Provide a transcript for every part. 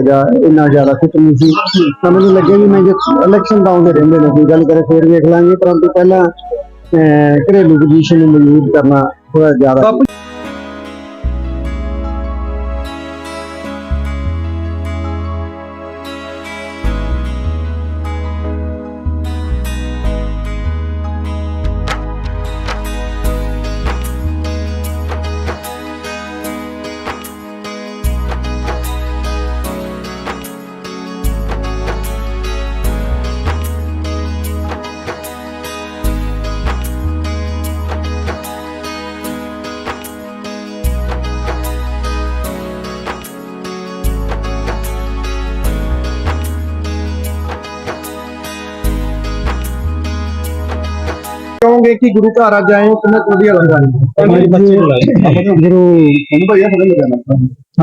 ਜਾਂ ਇੰਨਾ ਜ਼ਿਆਦਾ ਫਿੱਟ ਨਹੀਂ ਸੀ। ਤਾਂ ਮੈਨੂੰ ਲੱਗਿਆ ਵੀ ਮੈਂ ਜੇ ਇਲੈਕਸ਼ਨ ਤਾਂ ਆਉਂਦੇ ਰਹਿੰਦੇ ਨੇ ਕੋਈ ਗੱਲ ਕਰੇ ਫੇਰ ਵੇਖ ਲਾਂਗੇ। ਪਰੰਤੂ ਪਹਿਲਾਂ ਅਹ, ਘਰੇਲੂ ਪੋਜੀਸ਼ਨ ਨੂੰ ਮਜ਼ਬੂਤ ਕਰਨਾ ਥੋੜਾ ਜ਼ਿਆਦਾ ਕਹੋਗੇ ਕਿ ਗੁਰੂ ਘਰ ਅੱਜ ਆਏ ਹੋ ਕਿੰਨਾ ਕੁ ਵਧੀਆ ਲੱਗਾ ਗੁਰੂ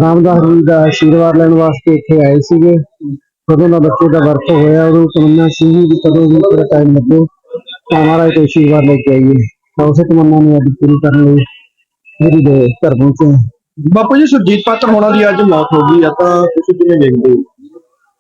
ਰਾਮਦਾਸ ਜੀ ਦਾ ਆਸ਼ੀਰਵਾਦ ਲੈਣ ਵਾਸਤੇ ਇੱਥੇ ਆਏ ਸੀਗੇ। ਕਦੋਂ ਦਾ ਬੱਚੇ ਦਾ ਵਰਤ ਹੋਇਆ ਉਹਨੂੰ ਤਮੰਨਾ ਸੀ ਵੀ ਕਦੋਂ ਵੀ ਥੋੜਾ ਟਾਈਮ ਲੱਗੇ ਤਾਂ ਮਹਾਰਾਜ ਤੋਂ ਆਸ਼ੀਰਵਾਦ ਲੈ ਕੇ ਆਈਏ। ਤਾਂ ਉਸੇ ਤਮੰਨਾ ਨੂੰ ਅੱਜ ਪੂਰੀ ਕਰਨ ਲਈ ਗੁਰੂ ਦੇ ਘਰ ਪਹੁੰਚੇ। ਬਾਪੂ ਜੀ ਸੁਰਜੀਤ ਪਾਤਰ ਹੋਣਾ ਦੀ ਅੱਜ ਮੌਤ ਹੋ ਗਈ ਆ ਤਾਂ ਤੁਸੀਂ ਕਿਵੇਂ ਦੇਖਦੇ ਹੋ?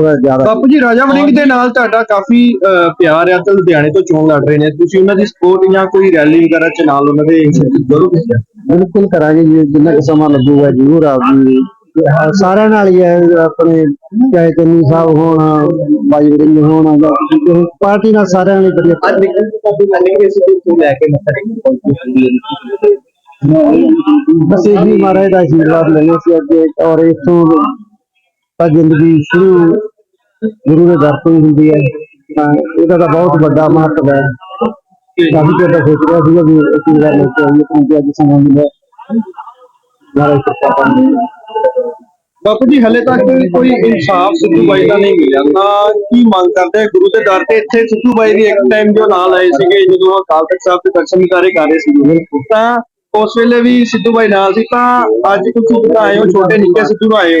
ਥੋੜਾ ਜ਼ਿਆਦਾ ਬਾਪੂ ਜੀ ਰਾਜਾ ਵੜਿੰਗ ਦੇ ਨਾਲ ਤੁਹਾਡਾ ਕਾਫੀ ਅਹ, ਪਿਆਰ ਆ ਤੇ ਲੁਧਿਆਣੇ ਤੋਂ ਚੋਣ ਲੜ ਰਹੇ ਨੇ। ਤੁਸੀਂ ਉਹਨਾਂ ਦੀ ਸਪੋਰਟ ਜਾਂ ਕੋਈ ਰੈਲੀ ਵਗੈਰਾ ਚ ਨਾਲ ਉਹਨਾਂ ਦੇ ਬਿਲਕੁਲ ਕਰਾਂਗੇ ਜੀ ਜਿੰਨਾ ਕੁ ਸਮਾਂ ਲੱਗੂਗਾ ਜ਼ਰੂਰ ਆਉਂਗੀ ਸਾਰਿਆਂ ਨਾਲ ਹੀ ਹੈ ਆਪਣੇ ਚਾਹੇ ਚੰਨੀ ਸਾਹਿਬ ਹੋਣ ਬਾਈ ਵਰਿੰਗ ਹੋਣ ਜਾਂ ਪਾਰਟੀ ਨਾਲ ਸਾਰਿਆਂ ਨਾਲ ਵਧੀਆ ਅੱਜ ਨਿਕਲ ਕਾਫੀ ਮੈਨੇ ਕਿ ਅਸੀਂ ਤੋਂ ਲੈ ਕੇ ਮੱਥਾ ਟੇਕਣ ਬਸ ਇਹ ਮਹਾਰਾਜ ਦਾ ਆਸ਼ੀਰਵਾਦ ਲੈਣੇ ਸੀ ਅੱਗੇ ਔਰ ਇਥੋਂ ਤਾਂ ਜ਼ਿੰਦਗੀ ਸ਼ੁਰੂ ਗੁਰੂ ਦੇ ਦਰ ਹੁੰਦੀ ਹੈ ਤਾਂ ਇਹਦਾ ਤਾਂ ਬਹੁਤ ਵੱਡਾ ਮਹੱਤਵ ਹੈ। ਕਾਫੀ ਚਿਰ ਤੋਂ ਸੋਚ ਰਿਹਾ ਸੀਗਾ ਵੀ ਇਹ ਚੀਜ਼ ਲੈ ਕੇ ਆਈਏ ਕਿਉਂਕਿ ਅੱਜ ਸਮਾਂ ਮਿਲਿਆ ਮਹਾਰਾਜ ਕਿਰਪਾ ਕਰਨ ਬਾਪੂ ਜੀ, ਹਲੇ ਤੱਕ ਕੋਈ ਇਨਸਾਫ ਸਿੱਧੂ ਬਾਈ ਦਾ ਨਹੀਂ ਮਿਲਿਆ। ਤਾਂ ਕੀ ਮੰਗ ਕਰਦੇ ਗੁਰੂ ਦੇ ਦਰ ਤੇ ਇੱਥੇ ਸਿੱਧੂ ਬਾਈ ਦੀ ਇੱਕ ਟਾਈਮ ਜੋ ਨਾਲ ਆਏ ਸੀਗੇ, ਜਦੋਂ ਅਕਾਲ ਤਖਤ ਸਾਹਿਬ ਦੇ ਦਰਸ਼ਨ ਵਿਚਾਰੇ ਕਰ ਰਹੇ ਸੀਗੇ। ਤਾਂ ਉਸ ਵੇਲੇ ਵੀ ਸਿੱਧੂ ਬਾਈ ਨਾਲ ਸੀ। ਤਾਂ ਅੱਜ ਤੁਸੀਂ ਜਿੱਦਾਂ ਆਏ ਹੋ, ਛੋਟੇ ਨਿੱਕੇ ਸਿੱਧੂ ਨੂੰ ਆਏ ਹੋ।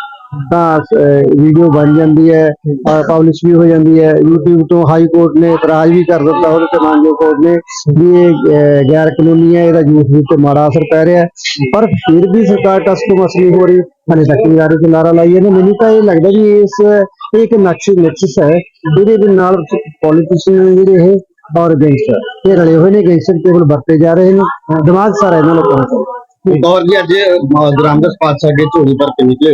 ਤਾਂ ਵੀਡੀਓ ਬਣ ਜਾਂਦੀ ਹੈ ਪਬਲਿਸ਼ ਵੀ ਹੋ ਜਾਂਦੀ ਹੈ। YouTube ਤੋਂ ਹਾਈ ਕੋਰਟ ਨੇ ਇਤਰਾਜ਼ ਵੀ ਕਰ ਦਿੱਤਾ ਉਹਦੇ ਤੇ ਮਾਨਜੋ ਕੋਰਟ ਨੇ, ਵੀ ਇਹ ਗੈਰ ਕਾਨੂੰਨੀ ਹੈ, ਇਹਦਾ ਯੂਥ ਉੱਤੇ ਮਾੜਾ ਅਸਰ ਪੈ ਰਿਹਾ ਪਰ ਫਿਰ ਵੀ ਸਰਕਾਰ ਟਸ ਤੋਂ ਮਸਲੀ ਹੋ ਰਹੀ। ਹਲੇ ਤੱਕ ਵੀ ਆਰੇ ਤੇ ਲਾਈ ਇਹਨੇ ਮੈਨੂੰ ਤਾਂ ਇਹ ਲੱਗਦਾ ਵੀ ਇਸ, ਇਹ ਇੱਕ ਨਕਸ਼, ਨਕਸ਼ਸ ਹੈ। ਜਿਹਦੇ ਦੇ ਨਾਲ ਪੋਲੀਟੀਸ਼ੀਅਨ ਜਿਹੜੇ ਇਹ, ਔਰ ਗੈਂਗਸਟਰ ਇਹ ਰਲੇ ਹੋਏ ਨੇ ਗੈਂਗਸਟਰ ਕੇਵਲ ਵਰਤੇ ਜਾ ਰਹੇ ਨੇ। ਦਿਮਾਗ ਸਾਰਾ ਇਹਨਾਂ ਲੋਕਾਂ ਦਾ। ਔਰ ਜੀ, ਅੱਜ ਗ੍ਰਾਮਦਸ ਪਾਤਸ਼ਾਹ ਅੱਗੇ ਝੋਲੀ ਭਰ ਕੇ ਨਿਕਲੇ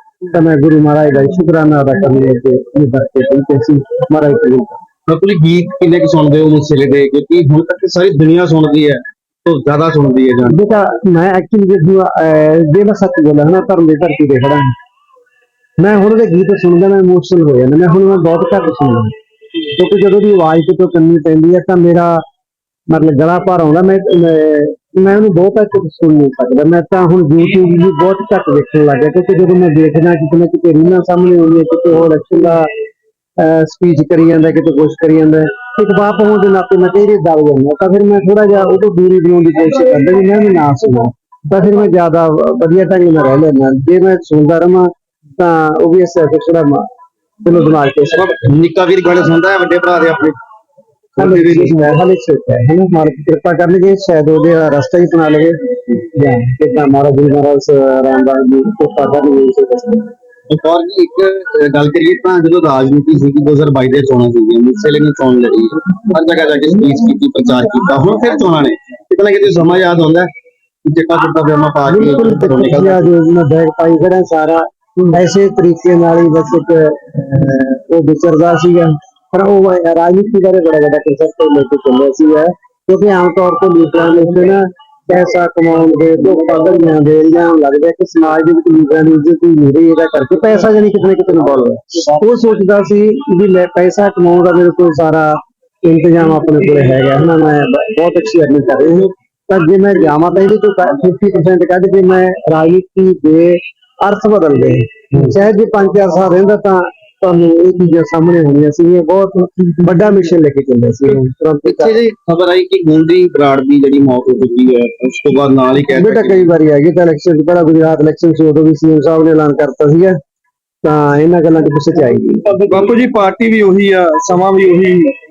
ਤਾਂ ਮੈਂ ਗੁਰੂ ਮਹਾਰਾਜ ਦਾ ਸ਼ੁਕਰਾਨਾ ਅਦਾ ਕਰਨ ਲਈ ਤੇ ਇਹ ਦਰਤੇ ਤੇ ਸੀ ਮਹਾਰਾਜ ਕਬੂਲ ਕਰੋ। ਬਿਲਕੁਲ ਗੀਤ ਕਿੰਨੇ ਕੁ ਸੁਣਦੇ ਹੋ ਮੁਸਲੇ ਦੇ ਕਿਉਂਕਿ ਹੁਣ ਤੱਕ ਸਾਰੀ ਦੁਨੀਆ ਸੁਣਦੀ ਹੈ ਤੋਂ ਜ਼ਿਆਦਾ ਸੁਣਦੀ ਹੈ ਜਾਨ ਬੇਟਾ ਮੈਂ ਐਕਚੁਅਲੀ ਜੇ ਜੇ ਮੈਂ ਸੱਚ ਬੋਲਾਂ ਨਾ ਧਰਮ ਦੀ ਧਰਤੀ ਤੇ ਖੜਾ। ਮੈਂ ਹੁਣ ਦੇ ਗੀਤ ਸੁਣਦਾ ਮੈਂ ਇਮੋਸ਼ਨਲ ਹੋ ਜਾਂਦਾ ਮੈਂ ਹੁਣ ਮੈਂ ਬਹੁਤ ਘੱਟ ਸੁਣਦਾ ਕਿਉਂਕਿ ਜਦੋਂ ਦੀ ਆਵਾਜ਼ ਕਿਤੋਂ ਕੰਨੀ ਪੈਂਦੀ ਹੈ ਤਾਂ ਮੇਰਾ ਮਤਲਬ ਗਲਾ ਭਰ ਆਉਂਦਾ ਮੈਂ ਮੈਂ- ਉਹਨੂੰ ਬਹੁਤ ਘੱਟ ਸੁਣ ਨਹੀਂ ਸਕਦਾ। ਮੈਂ ਤਾਂ ਹੁਣ YouTube ਵੀ ਬਹੁਤ ਘੱਟ ਦੇਖਣ ਲੱਗ ਗਿਆ ਕਿਉਂਕਿ ਜਦੋਂ ਮੈਂ ਦੇਖਦਾ ਕਿਤੇ ਨਾ ਕਿਤੇ ਰੀਲਾਂ ਸਾਹਮਣੇ ਆਉਂਦੀਆਂ, ਕਿਤੇ ਉਹ ਇਲੈਕਸ਼ਨ ਦਾ ਸਪੀਚ ਕਰੀ ਜਾਂਦਾ, ਕਿਤੇ ਕੁਛ ਕਰੀ ਜਾਂਦਾ। ਇੱਕ ਬਾਪ ਹੋਣ ਦੇ ਨਾਤੇ ਮੈਂ ਤੇਰੇ ਦਬ ਜਾਂਦਾ। ਤਾਂ ਫਿਰ ਮੈਂ ਥੋੜਾ ਜਿਹਾ ਉਹ ਤੋਂ ਦੂਰੀ ਬਣਾਉਣ ਦੀ ਕੋਸ਼ਿਸ਼ ਕਰਦਾ ਵੀ ਮੈਂ ਵੀ ਨਾ ਸੁਣਾ ਤਾਂ ਫਿਰ ਮੈਂ ਜ਼ਿਆਦਾ ਵਧੀਆ ਢੰਗ ਨਾਲ ਰਹਿ ਲੈਂਦਾ। ਜੇ ਮੈਂ ਸੁਣਦਾ ਰਵਾਂ, ਤਾਂ ਉਹ ਵੀ ਇਸ ਥੋੜਾ ਚਲੋ ਦਿਮਾਗ ਤੇ ਨਿੱਕਾ ਵੀਰ ਗਾਣੇ ਸੁਣਦਾ ਹੈ, ਵੱਡੇ ਭਰਾ ਦੇ ਆਪਣੇ ਹਲੇ ਵੀ ਹੈ ਹਲੇ ਛੋਟਾ ਹੈ। ਹਨਾ ਮਾਲਕ ਕਿਰਪਾ ਕਰਨਗੇ ਸ਼ਾਇਦ ਉਹਦੇ ਰਸਤਾ ਹੀ ਬਣਾ ਲਵੇ। ਜਾਂ ਕਿਤਾ ਮਹਾਰਾਜ ਜੀ ਮਹਾਰਾਜ ਰਾਮਦਾਸ ਜੀ ਕਿਰਪਾ ਕਰਨਗੇ ਇਸੇ ਰਸਤੇ ਇੱਕ ਹੋਰ ਜੀ ਇੱਕ ਅਹ, ਗੱਲ ਕਰੀਏ ਤਾਂ ਜਦੋਂ ਰਾਜਨੀਤੀ ਸੀਗੀ 2022 ਦੇ ਚੋਣਾਂ ਸੀਗੀਆਂ ਮੁਸਲੇ ਨੇ ਚੋਣ ਲੜੀ। ਹਰ ਜਗ੍ਹਾ ਜਾ ਕੇ ਸਪੀਚ ਕੀਤੀ ਪ੍ਰਚਾਰ ਕੀਤਾ। ਹੁਣ ਫਿਰ ਚੋਣਾਂ ਨੇ। ਕਿਤੇ ਨਾ ਕਿਤੇ ਸਮਾਂ ਯਾਦ ਆਉਂਦਾ ਚਿੱਟਾ ਚਿੱਟਾ ਪਾ ਕੇ ਬਿਲਕੁਲ ਘਰੋਂ ਨਿਕਲਦਾ। ਤਕਰੀਆ ਜੋ ਮੈਂ ਬੈਗ ਪਾਈ ਖੜਾ ਸਾਰਾ ਐਸੇ ਤਰੀਕੇ ਨਾਲ ਹੀ ਬਸ ਇੱਕ ਉਹ ਵਿਚਰਦਾ ਸੀਗਾ। ਪਰ ਉਹ ਰਾਜਨੀਤੀ ਬਾਰੇ ਬੜਾ ਵੱਡਾ ਕਨਸੈਪਟ ਲੈ ਕੇ ਚੱਲਿਆ ਸੀਗਾ ਕਿਉਂਕਿ ਆਮ ਤੌਰ ਤੇ ਲੀਡਰਾਂ ਦੇ ਉੱਤੇ ਨਾ ਪੈਸਾ ਕਮਾਉਣ ਦੇ ਧੋਖਾ ਧੜੀਆਂ ਦੇ ਜਾਂ ਲੱਗਦਾ ਕਿ ਸਮਾਜ ਦੇ ਵਿੱਚ ਲੀਡਰਾਂ ਦੀ ਇੱਜ਼ਤ ਹੀ ਨਹੀਂ ਰਹੀ ਇਹਦਾ ਕਰਕੇ ਪੈਸਾ ਜਾਨੀ ਕਿਤੇ ਨਾ ਕਿਤੇ ਇਨਵੋਲਵ ਹੈ ਉਹ ਸੋਚਦਾ ਸੀ ਵੀ ਲੈ ਪੈਸਾ ਕਮਾਉਣ ਦਾ ਮੇਰੇ ਕੋਲ ਸਾਰਾ ਇੰਤਜ਼ਾਮ ਆਪਣੇ ਕੋਲ ਹੈਗਾ। ਹਨਾ ਮੈਂ ਬਹੁਤ ਅੱਛੀ ਅਰਨਿੰਗ ਕਰ ਰਹੀ ਹਾਂ ਤਾਂ ਜੇ ਮੈਂ ਜਾਵਾਂ ਤਾਂ ਇਹਦੇ ਕ- 50% ਕੱਢ ਕੇ ਮੈਂ ਰਾਜਨੀਤੀ ਦੇ ਅਰਥ ਬਦਲ ਦੇ ਸ਼ਾਇਦ ਜੇ 5-4 ਸਾਲ ਰਹਿੰਦਾ ਤਾਂ ਤੁਹਾਨੂੰ ਇਹ ਚੀਜ਼ਾਂ ਸਾਹਮਣੇ ਆਉਣੀਆਂ ਸੀ ਇਹ ਬਹੁਤ ਵੱਡਾ ਮਿਸ਼ਨ ਲੈ ਕੇ ਚੱਲਿਆ ਸੀ ਤੁਰੰਤ ਪਿੱਛੇ ਜੀ ਖਬਰ ਆਈ ਕਿ ਗੁੰਡੀ ਬਰਾੜ ਦੀ ਜਿਹੜੀ ਮੌਤ ਹੋ ਚੁੱਕੀ ਹੈ ਉਸ ਤੋਂ ਬਾਅਦ ਨਾਲ ਹੀ ਕਹਿ ਬੇਟਾ ਕਈ ਵਾਰੀ ਆਈ ਤਾਂ ਇਲੈਕਸ਼ਨ ਤੋਂ ਪਹਿਲਾਂ ਗੁਜਰਾਤ ਇਲੈਕਸ਼ਨ ਸੀ ਉਦੋਂ ਵੀ ਸੀਐਮ ਸਾਹਿਬ ਨੇ ਐਲਾਨ ਕਰਤਾ ਸੀਗਾ ਤਾਂ ਇਹਨਾਂ ਗੱਲਾਂ ਦੀ ਪਿੱਛੇ ਆਈ ਬਾਪੂ ਜੀ ਪਾਰਟੀ ਵੀ ਉਹੀ ਆ ਸਮਾਂ ਵੀ ਉਹੀ